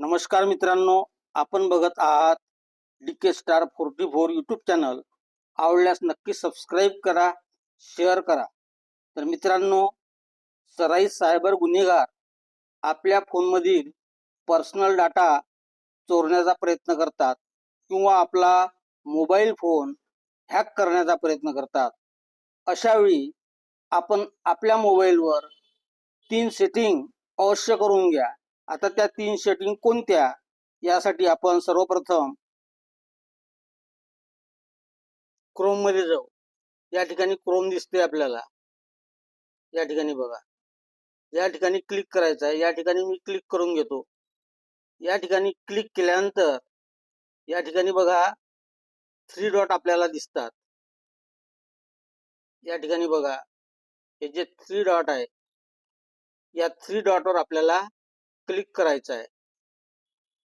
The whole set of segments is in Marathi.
नमस्कार मित्रांनो आपण बघत आहात D K star forty four YouTube channel आवडल्यास नक्की सबस्क्राईब करा शेअर करा. तर मित्रांनो सराई सायबर गुन्हेगार आपल्या फोनमधील पर्सनल डाटा चोरण्याचा प्रयत्न करतात किंवा आपला मोबाईल फोन हॅक करण्याचा प्रयत्न करतात. अशावेळी आपण आपल्या मोबाईलवर तीन सेटिंग अवश्य करून घ्या. आता त्या तीन सेटिंग कोणत्या? यासाठी आपण सर्वप्रथम क्रोममध्ये जाऊ. या ठिकाणी क्रोम दिसते आपल्याला. या ठिकाणी बघा. या ठिकाणी क्लिक करायचं आहे. या ठिकाणी मी क्लिक करून घेतो. या ठिकाणी क्लिक केल्यानंतर या ठिकाणी बघा थ्री डॉट आपल्याला दिसतात. या ठिकाणी बघा. हे जे थ्री डॉट आहे या थ्री डॉटवर आपल्याला क्लिक करायचं आहे.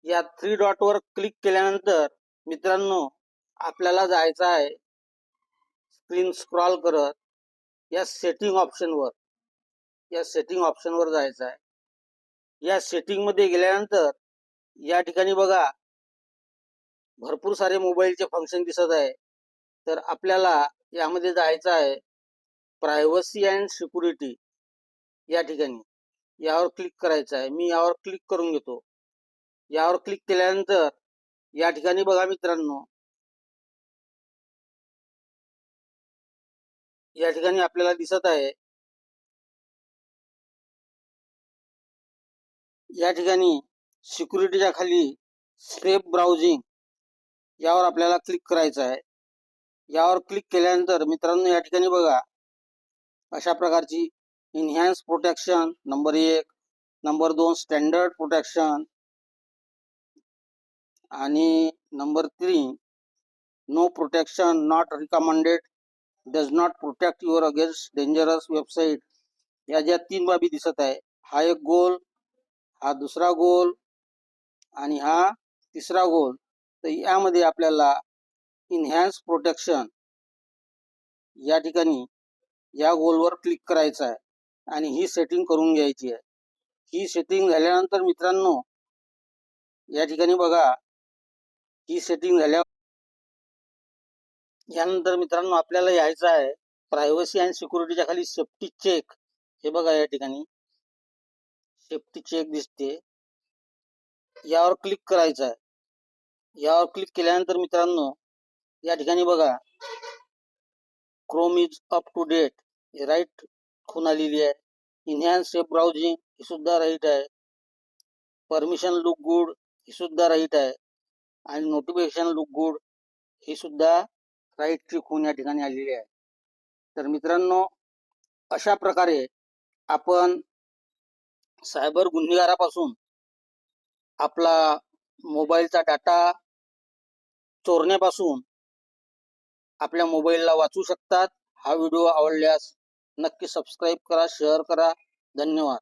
या थ्री डॉट वर क्लिक केल्यानंतर मित्रांनो आपल्याला जायचं आहे स्क्रीन स्क्रॉल करत या सेटिंग ऑप्शनवर या सेटिंग ऑप्शनवर जायचं आहे. या सेटिंगमध्ये गेल्यानंतर या ठिकाणी बघा भरपूर सारे मोबाईलचे फंक्शन दिसत आहे. तर आपल्याला यामध्ये जायचं आहे प्रायव्हसी अँड सिक्युरिटी या ठिकाणी. यावर क्लिक करायचं आहे. मी यावर क्लिक करून घेतो. यावर क्लिक केल्यानंतर या ठिकाणी बघा मित्रांनो. या ठिकाणी आपल्याला दिसत आहे. या ठिकाणी सिक्युरिटीच्या खाली स्टेप ब्राउजिंग यावर आपल्याला क्लिक करायचं आहे. यावर क्लिक केल्यानंतर मित्रांनो या ठिकाणी बघा. अशा प्रकारची इन्हॅन्स प्रोटेक्शन नंबर एक. नंबर दोन स्टँडर्ड प्रोटेक्शन आणि number three no protection not recommended does not protect your against dangerous website या ज्या तीन बाबी दिसत आहे हा एक गोल हा दुसरा गोल आणि हा तिसरा गोल तर यामध्ये आपल्याला इन्हॅन्स प्रोटेक्शन या ठिकाणी या गोलवर क्लिक करायचं आहे. आणि ही सेटिंग करून घ्यायची आहे. ही सेटिंग झाल्यानंतर मित्रांनो या ठिकाणी बघा ही सेटिंग झाल्यावर यानंतर मित्रांनो आपल्याला यायचं आहे प्रायव्हसी अँड सिक्युरिटीच्या खाली सेफ्टी चेक हे बघा या ठिकाणी. सेफ्टी चेक दिसते. यावर क्लिक करायचं आहे. यावर क्लिक केल्यानंतर मित्रांनो या ठिकाणी बघा Chrome is up to date right खून आलेली आहे. इन्हॅन्स सेफ ब्राउजिंग ही सुद्धा राईट आहे. परमिशन लुक गुड ही सुद्धा राईट आहे. आणि नोटिफिकेशन लुक गुड ही सुद्धा राईटची खून या ठिकाणी आलेली आहे. तर मित्रांनो अशा प्रकारे आपण सायबर गुन्हेगारापासून आपला मोबाईलचा डाटा चोरण्यापासून आपल्या मोबाईलला वाचू शकतात. हा व्हिडिओ आवडल्यास नक्की सबस्क्राईब करा शेअर करा. धन्यवाद.